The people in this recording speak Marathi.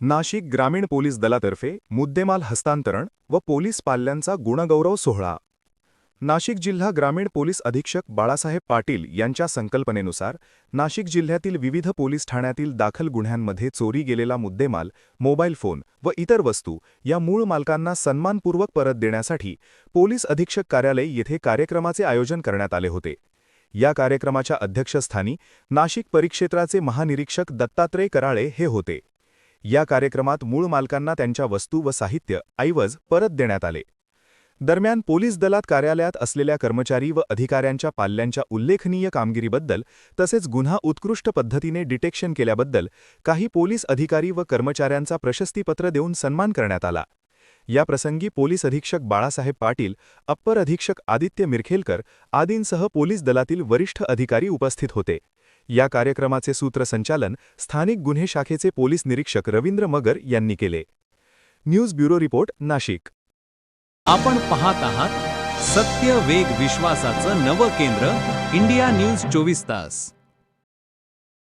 नाशिक ग्रामीण पोलीस दलातर्फे मुद्देमाल हस्तांतरण व पोलीस पाल्यांचा गुणगौरव सोहळा. नाशिक जिल्हा ग्रामीण पोलीस अधीक्षक बाळासाहेब पाटील यांच्या संकल्पनेनुसार नाशिक जिल्ह्यातील विविध पोलीस ठाण्यातील दाखल गुन्ह्यांमध्ये चोरी गेलेला मुद्देमाल मोबाईल फोन व इतर वस्तू या मूळ मालकांना सन्मानपूर्वक परत देण्यासाठी पोलीस अधीक्षक कार्यालय येथे कार्यक्रमाचे आयोजन करण्यात आले होते. या कार्यक्रमाच्या अध्यक्षस्थानी नाशिक परिक्षेत्राचे महानिरीक्षक दत्तात्रय कराळे हे होते. या कार्यक्रमात मूळ मालकांना त्यांच्या वस्तू व साहित्य ऐवज परत देण्यात आले. दरम्यान पोलीस दलात कार्यालयात असलेल्या कर्मचारी व अधिकाऱ्यांच्या पाल्यांच्या उल्लेखनीय कामगिरीबद्दल तसेच गुन्हा उत्कृष्ट पद्धतीने डिटेक्शन केल्याबद्दल काही पोलीस अधिकारी व कर्मचाऱ्यांचा प्रशस्तीपत्र देऊन सन्मान करण्यात आला. या प्रसंगी पोलीस अधीक्षक बाळासाहेब पाटील अप्पर अधीक्षक आदित्य मिरखेलकर आदींसह पोलीस दलातील वरिष्ठ अधिकारी उपस्थित होते. या कार्यक्रमाचे सूत्रसंचालन स्थानिक गुन्हे शाखेचे पोलीस निरीक्षक रवींद्र मगर यांनी केले. News bureau report Nashik. आपण पाहत आहात सत्य वेग विश्वासाचं नवं केंद्र इंडिया न्यूज चोवीस तास.